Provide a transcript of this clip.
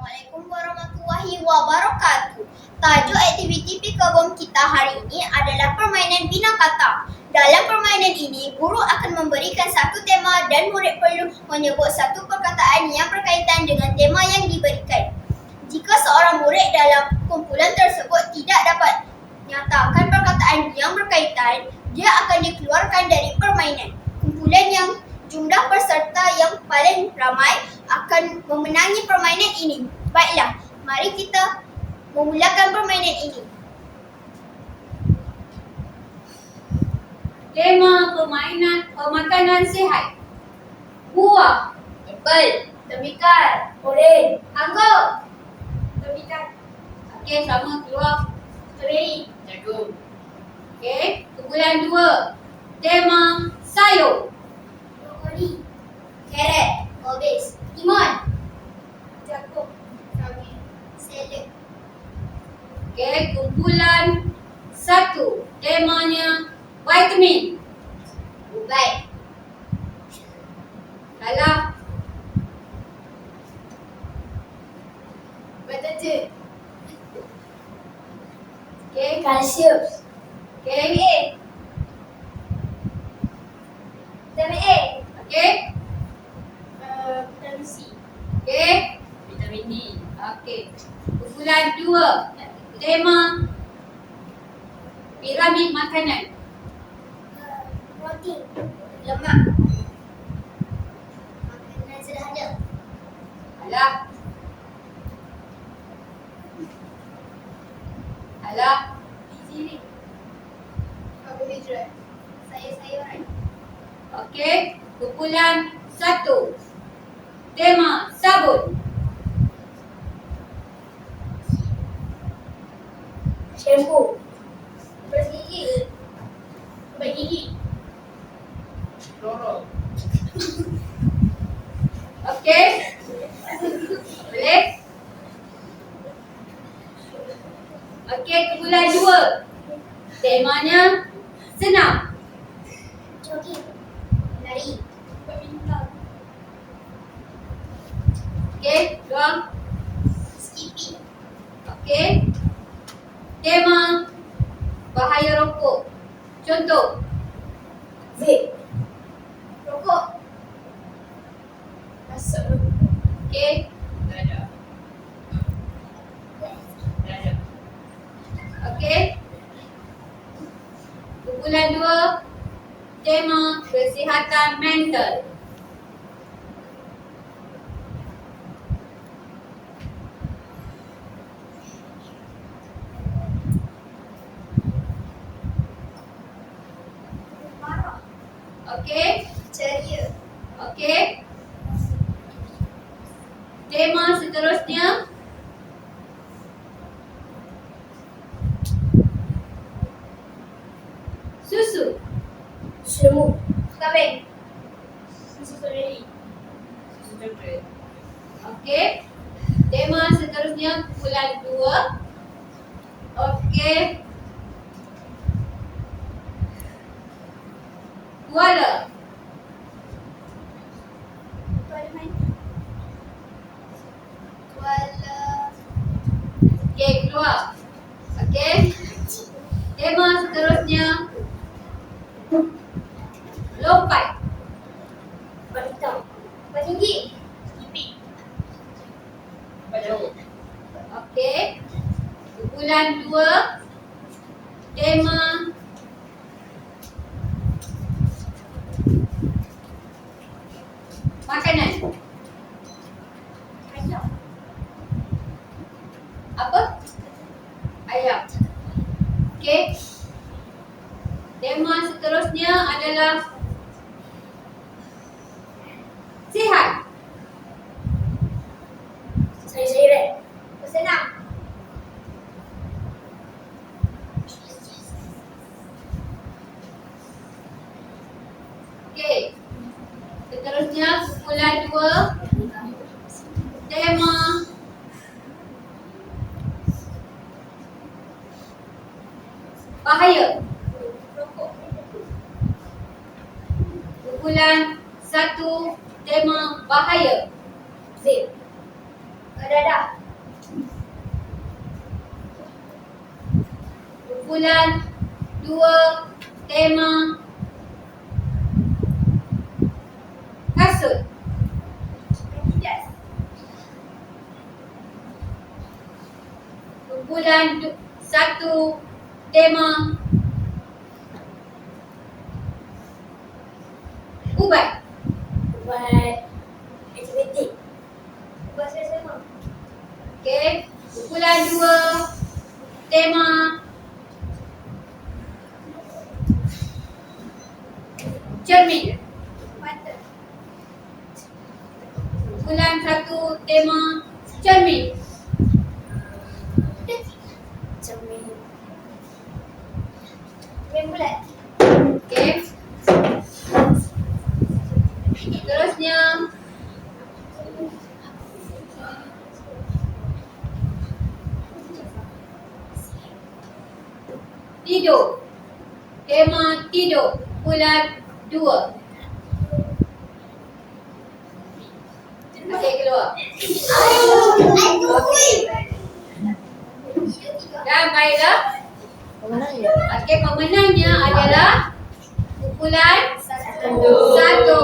Assalamualaikum warahmatullahi wabarakatuh. Tajuk aktiviti pika bom kita hari ini adalah permainan bina kata. Dalam permainan ini, guru akan memberikan satu tema dan murid perlu menyebut satu perkataan yang berkaitan dengan tema yang diberikan. Jika seorang murid dalam kumpulan tersebut tidak dapat nyatakan perkataan yang berkaitan, dia akan dikeluarkan dari permainan. Kumpulan yang jumlah peserta yang paling ramai akan memenangi permainan ini. Baiklah, mari kita memulakan permainan ini. Tema permainan pemakanan sihat. Buah, Apel, temikan, oren, anggur. temikan, Okey, sama keluar. strawberry, Jagung. Okey, kumpulan dua. Tema sayur. brokoli, carrot, obis, timun, jagung, sawi, salad, Okey, kumpulan satu. Temanya vitamin. ubat, Salah. batata, Okey, kalsium, okey. vitamin A, Okey, okey. Vitamin D. Okey. Kumpulan dua. Tema piramid makanan. protein, lemak, makanan sederhana, Alah. Alah. gizi, karbohidrat, sayur-sayuran, Okey. Kumpulan satu. Tema sabun. shampoo, bersih gigi, ubat gigi, Lorong. Okey. Boleh? Okey, kumpulan dua. Temanya senam. jogging, lari, badminton, Okey, dua. skipping, Okey. Tema bahaya rokok. Contoh. vape, rokok, rokok, Okey. Tak ada. Okey. Kumpulan dua. Tema kesihatan mental. Okey. Tema seterusnya. Susu. semut, kambing, susu strawberry, Susu coklat. Okey. Tema seterusnya kumpulan dua. Okey. Kuala. kuala main, kuala, Okey, keluar. Okey. Tema seterusnya lompat. kuala hitam, kuala tinggi, skipping, Baju. Okey. Kumpulan dua. Tema makanan. ayam, Apa? Ayam. Okey. Tema seterusnya adalah sihat. sayur-sayuran, bersenam, Okey. Seterusnya kumpulan dua. Tema bahaya. Kumpulan satu tema bahaya. vape, Dah dah. Kumpulan dua tema Du- satu tema ubat. Buat aktiviti. Buat saya sama. Okey. Kumpulan dua tema cermin. Mata. Kumpulan satu tema. Cermin. Cermin bulat. Okey. Seterusnya tidur. Tema tidur. Bulan dua. Okey keluar. Aduh. Aduh. Dan baiklah. Okey pemenangnya adalah kumpulan Satu. satu.